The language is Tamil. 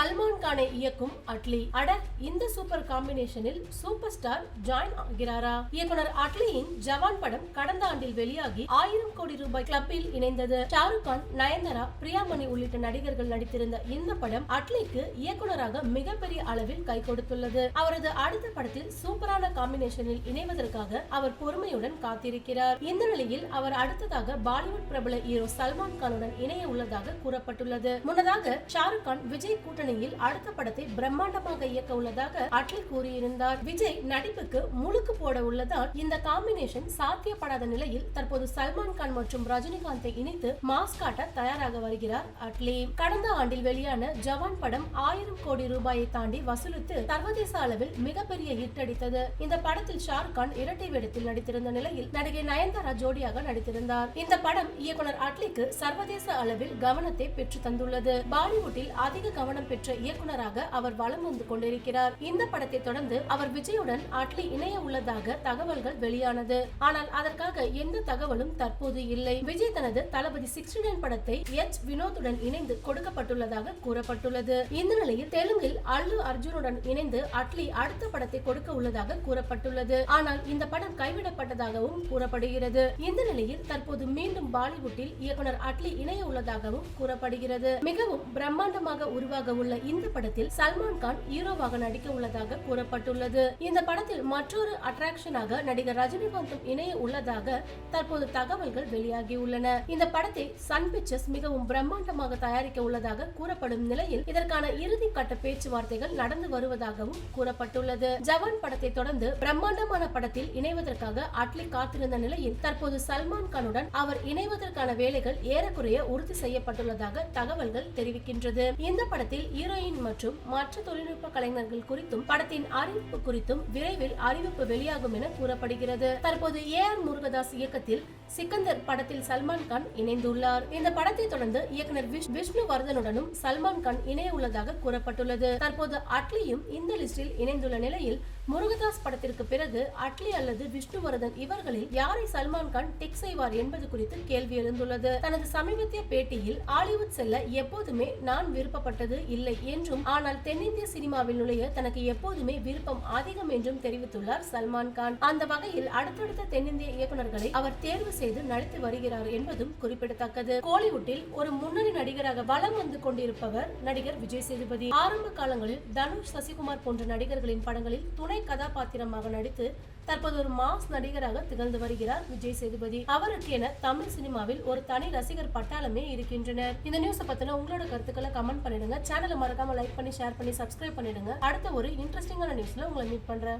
சல்மான் கானை இயக்கும் அட்லி. அட இந்த சூப்பர் காம்பினேஷனில் சூப்பர் ஸ்டார் ஜாயின் ஆகிறாரா? இயக்குனர் அட்லியின் ஜவான் படம் கடந்த ஆண்டில் வெளியாகி ஆயிரம் கோடி ரூபாய் கிளப்பில் இணைந்தது. ஷாருக் கான் நயன்தாரா பிரியாமணி உள்ளிட்ட நடிகர்கள் நடித்திருந்த இந்த படம் அட்லிக்கு இயக்குனராக மிகப்பெரிய அளவில் கை கொடுத்துள்ளது. அவரது அடுத்த படத்தில் சூப்பரான காம்பினேஷனில் இணைவதற்காக அவர் பொறுமையுடன் காத்திருக்கிறார். இந்த நிலையில் அவர் அடுத்ததாக பாலிவுட் பிரபல ஹீரோ சல்மான் கானுடன் இணைய உள்ளதாக கூறப்பட்டுள்ளது. முன்னதாக ஷாருக் கான் விஜய் கூட்டணி கூட்டணியில் அடுத்த படத்தை பிரம்மாண்டமாக இயக்க உள்ளதாக அட்லி கூறியிருந்தார். விஜய் நடிப்புக்கு முழுக்கு போட உள்ளதால் இந்த காம்பினேஷன் சாத்தியப்படாத நிலையில் தற்போது சல்மான் கான் மற்றும் ரஜினிகாந்தை இணைத்து மாஸ் காட்ட தயாராக வருகிறார் அட்லி. கடந்த ஆண்டில் வெளியான ஜவான் படம் ஆயிரம் கோடி ரூபாயை தாண்டி வசூலித்து சர்வதேச அளவில் மிகப்பெரிய ஹிட் அடித்தது. இந்த படத்தில் ஷாருக் கான் இரட்டை வேடத்தில் நடித்திருந்த நிலையில் நடிகை நயன்தாரா ஜோடியாக நடித்திருந்தார். இந்த படம் இயக்குனர் அட்லிக்கு சர்வதேச அளவில் கவனத்தை பெற்று தந்துள்ளது. பாலிவுட்டில் அதிக கவனம் பெற்று பெற்ற இயக்குனராக அவர் வலம் வந்து கொண்டிருக்கிறார். இந்த படத்தை தொடர்ந்து அவர் விஜயுடன் அட்லி இணைய உள்ளதாக தகவல்கள் வெளியானது. ஆனால் அதற்காக எந்த தகவலும் தற்போது இல்லை. விஜய் தனது தளபதி சிக்ஸ்டி நைன் படத்தை எச். வினோத்துடன் இணைந்து கொடுக்கப்பட்டுள்ளதாக கூறப்பட்டுள்ளது. இந்த நிலையில் தெலுங்கில் அல்லு அர்ஜுனுடன் இணைந்து அட்லி அடுத்த படத்தை கொடுக்க உள்ளதாக கூறப்பட்டுள்ளது. ஆனால் இந்த படம் கைவிடப்பட்டதாகவும் கூறப்படுகிறது. இந்த நிலையில் தற்போது மீண்டும் பாலிவுட்டில் இயக்குனர் அட்லி இணைய உள்ளதாகவும் கூறப்படுகிறது. மிகவும் பிரம்மாண்டமாக உருவாக உள்ள உள்ள இந்த படத்தில் சல்மான் கான் ஹீரோவாக நடிக்க உள்ளதாக கூறப்பட்டுள்ளது. இந்த படத்தில் மற்றொரு அட்ராக்ஷனாக நடிகர் ரஜினிகாந்தும் இணைய உள்ளதாக தற்போது தகவல்கள் வெளியாகி உள்ளன. இந்த படத்தை சன் பிக்சர்ஸ் மிகவும் பிரம்மாண்டமாக தயாரிக்க உள்ளதாக கூறப்படும் நிலையில் இதற்கான இறுதி கட்ட பேச்சுவார்த்தைகள் நடந்து வருவதாகவும் கூறப்பட்டுள்ளது. ஜவான் படத்தை தொடர்ந்து பிரம்மாண்டமான படத்தில் இணைவதற்காக அட்லி காத்திருந்த நிலையில் தற்போது சல்மான் கானுடன் அவர் இணைவதற்கான வேலைகள் ஏறக்குறைய உறுதி செய்யப்பட்டுள்ளதாக தகவல்கள் தெரிவிக்கின்றது. இந்த படத்தில் ஹீரோயின் மற்றும் மற்ற தொழில்நுட்ப கலைஞர்கள் குறித்தும் படத்தின் அறிவிப்பு குறித்தும் விரைவில் அறிவிப்பு வெளியாகும் என கூறப்படுகிறது. தற்போது ஏ ஆர் முருகதாஸ் இயக்கத்தில் சிக்கந்தர் படத்தில் சல்மான் கான் இணைந்துள்ளார். இந்த படத்தை தொடர்ந்து இயக்குனர் விஷ்ணு விஷ்ணுவர்தனுடனும் சல்மான் கான் இணைய உள்ளதாக கூறப்பட்டுள்ளது. தற்போது அட்லியும் இந்த லிஸ்டில் இணைந்துள்ள நிலையில் முருகதாஸ் படத்திற்கு பிறகு அட்லி அல்லது விஷ்ணுவர்தன் இவர்களில் யாரை சல்மான் கான் டிக் செய்வார் என்பது குறித்து கேள்வி எழுந்துள்ளது. தனது சமீபத்திய பேட்டியில் ஹாலிவுட் செல்ல எப்போதுமே நான் விருப்பப்பட்டது இல்லை என்றும் ஆனால் தென்னிந்திய சினிமாவில் நுழைய தனக்கு எப்போதுமே விருப்பம் அதிகம் என்றும் தெரிவித்துள்ளார் சல்மான் கான். அந்த வகையில் அடுத்தடுத்த தென்னிந்திய இயக்குநர்களை அவர் தேர்வு செய்து நடித்து வருகிறார் என்பதும் குறிப்பிடத்தக்கது. கோலிவுட்டில் ஒரு முன்னணி நடிகராக வலம் வந்து கொண்டிருப்பவர் நடிகர் விஜய் சேதுபதி. ஆரம்ப காலங்களில் தனுஷ் சசிகுமார் போன்ற நடிகர்களின் படங்களில் துணை கதாபாத்திரமாக நடித்து தற்போது ஒரு மாஸ் நடிகராக திகழ்ந்து வருகிறார் விஜய் சேதுபதி. அவருக்கு என தமிழ் சினிமாவில் ஒரு தனி ரசிகர் பட்டாளமே இருக்கின்றனர். இந்த நியூஸை பத்தின உங்களோட கருத்துக்களை கமெண்ட் பண்ணிடுங்க. சேனல் சேனலை மறக்காம லைக் பண்ணி ஷேர் பண்ணி சப்ஸ்கிரைப் பண்ணிடுங்க. அடுத்த ஒரு இன்ட்ரெஸ்டிங்கான நியூஸ்ல உங்களை மீட் பண்றேன்.